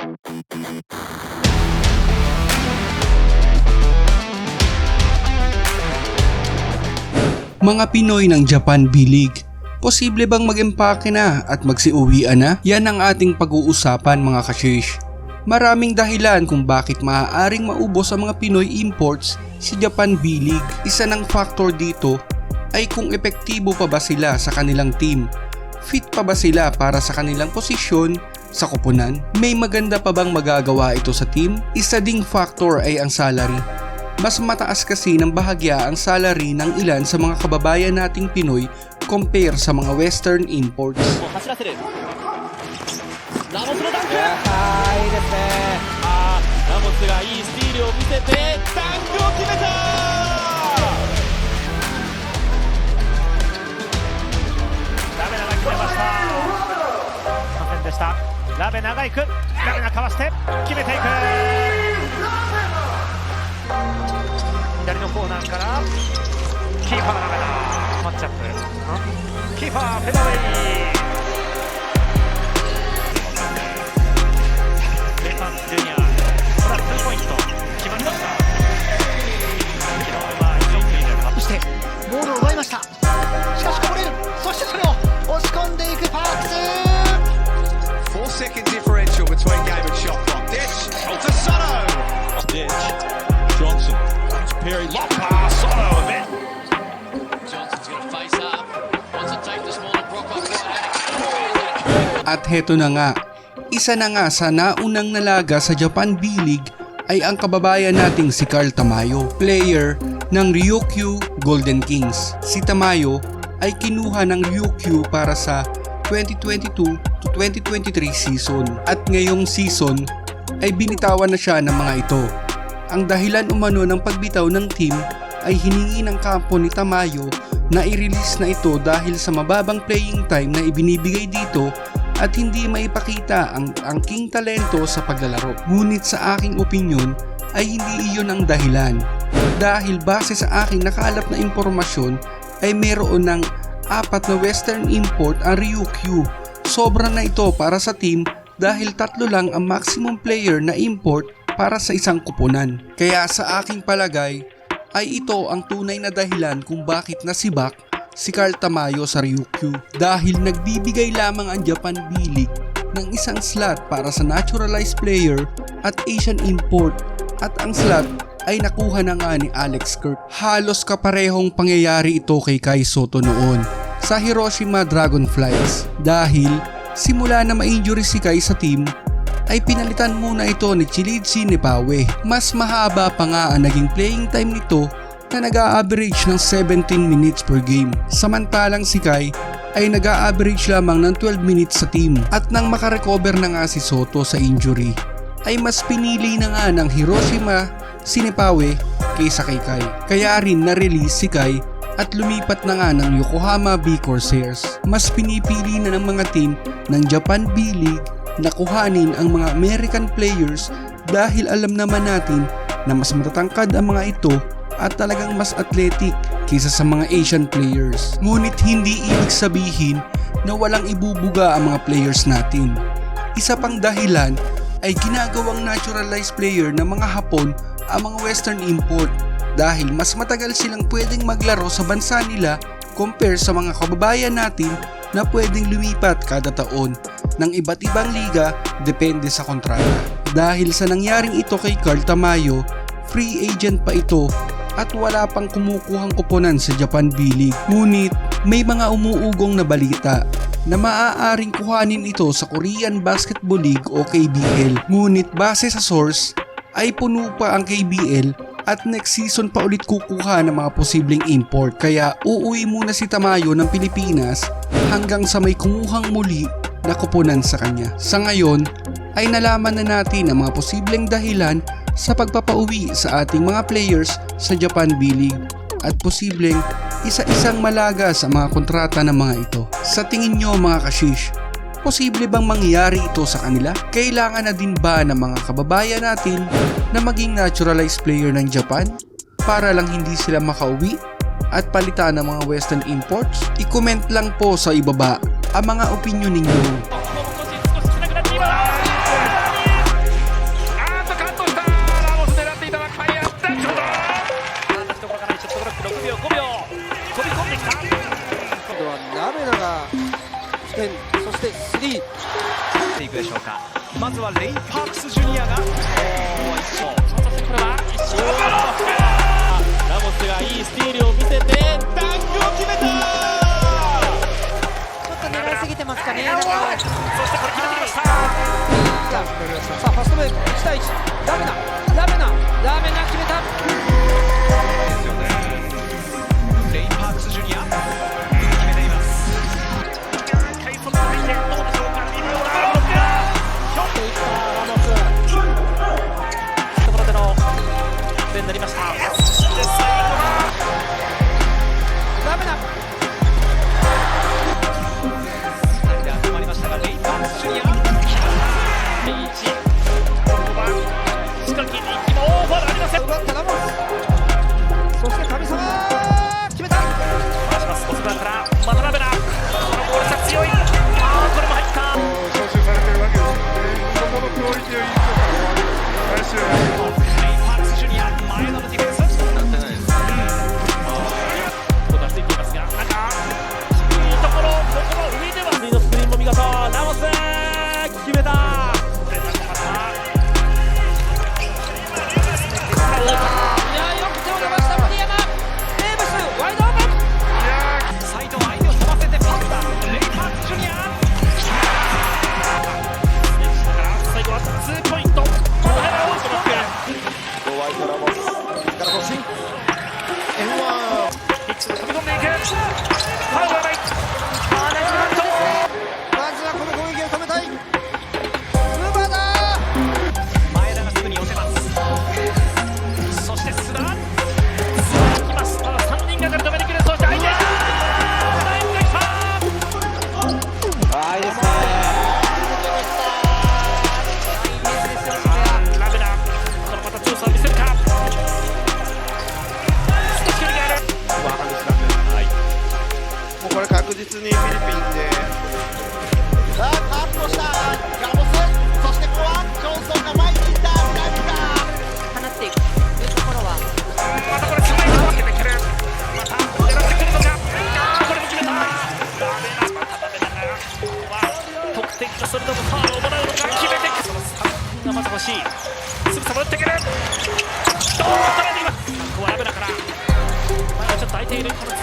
Mga Pinoy ng Japan B-League. Posible bang mag-empake na at magsiuwian na? Yan ang ating pag-uusapan mga kashish. Maraming dahilan kung bakit maaaring maubos ang mga Pinoy imports sa Japan B-League. Isa ng factor dito ay kung epektibo pa ba sila sa kanilang team. Fit pa ba sila para sa kanilang posisyon sa kupunan? May maganda pa bang magagawa ito sa team? Isa ding factor ay ang salary. Mas mataas kasi ng bahagya ang salary ng ilan sa mga kababayan nating Pinoy compare sa mga Western imports. Stop. ラベナが行く。ラベナかわして決めていく。左のコーナーからキーパーラベナマッチアップ。キーパーフェダウェイ。At heto na nga, isa na nga sa naunang nalaga sa Japan B-League ay ang kababayan nating si Carl Tamayo, player ng Ryukyu Golden Kings. Si Tamayo ay kinuha ng Ryukyu para sa 2022 to 2023 season at ngayong season ay binitawan na siya ng mga ito. Ang dahilan umano ng pagbitaw ng team ay hiningi ng kampo ni Tamayo na i-release na ito dahil sa mababang playing time na ibinibigay dito at hindi maipakita ang angking talento sa paglalaro. Ngunit sa aking opinyon ay hindi iyon ang dahilan. Dahil base sa aking nakalap na impormasyon ay meron ng apat na western import ang Ryukyu. Sobra na ito para sa team dahil tatlo lang ang maximum player na import para sa isang kupunan. Kaya sa aking palagay ay ito ang tunay na dahilan kung bakit nasibak si Carl Tamayo sa Ryukyu dahil nagbibigay lamang ang Japan B-League ng isang slot para sa naturalized player at Asian import at ang slot ay nakuha na nga ni Alex Kirk. Halos kaparehong pangyayari ito kay Kai Soto noon sa Hiroshima Dragonflies dahil simula na ma-injury si Kai sa team ay pinalitan muna ito ni Chilidsi Nepawe. Mas mahaba pa nga ang naging playing time nito na nag-a-average ng 17 minutes per game. Samantalang si Kai ay nag-a-average lamang ng 12 minutes sa team at nang makarecover na nga si Soto sa injury ay mas pinili na nga ng Hiroshima si Nepawe kaysa kay Kai. Kaya rin na-release si Kai at lumipat na nga ng Yokohama B Corsairs. Mas pinipili na ng mga team ng Japan B-League na kuhanin ang mga American players dahil alam naman natin na mas matatangkad ang mga ito at talagang mas athletic kaysa sa mga Asian players. Ngunit hindi ibig sabihin na walang ibubuga ang mga players natin. Isa pang dahilan ay ginagawang naturalized player ng mga Hapon ang mga western import dahil mas matagal silang pwedeng maglaro sa bansa nila compare sa mga kababayan natin na pwedeng lumipat kada taon ng iba't ibang liga depende sa kontrata. Dahil sa nangyaring ito kay Carl Tamayo, free agent pa ito at wala pang kumukuhang kuponan sa Japan B-League. Ngunit may mga umuugong na balita na maaaring kuhanin ito sa Korean Basketball League o KBL. Ngunit base sa source ay puno pa ang KBL at next season pa ulit kukuha ng mga posibleng import kaya uuwi muna si Tamayo ng Pilipinas hanggang sa may kumuhang muli na kuponan sa kanya. Sa ngayon ay nalaman na natin ang mga posibleng dahilan sa pagpapauwi sa ating mga players sa Japan B-League at posibleng isa-isang malaga sa mga kontrata ng mga ito. Sa tingin nyo mga kashish, posible bang mangyari ito sa kanila? Kailangan na din ba ng mga kababayan natin na maging naturalized player ng Japan para lang hindi sila makauwi at palitan ng mga western imports? I-comment lang po sa ibaba ang mga opinion ninyo. くでしょうか。まずはレイ・パークスジュニアが。おー一勝そしてこれは一勝ラモスがいいスティールを見せてダンクを決めた。ちょっと狙いすぎてますかね。中そしてこれ決めてきました。さあファストブレイク。1対1ラメナ。ラメナ。ラメナ決めた実にフィリピンで。さあカットした。ラモスそしてここはジョンソンが前に行った。何か放っていくというところはまた。これ強いのを分けてくるまた。狙ってくるのかあこれも決めた。ラベナまた。ラベナがここは得点かそれともファウルをもらうのか決めてくるその3がまず欲しいすぐさま打ってくるどうも止めてきますここはラベナから前はちょっと空いているこの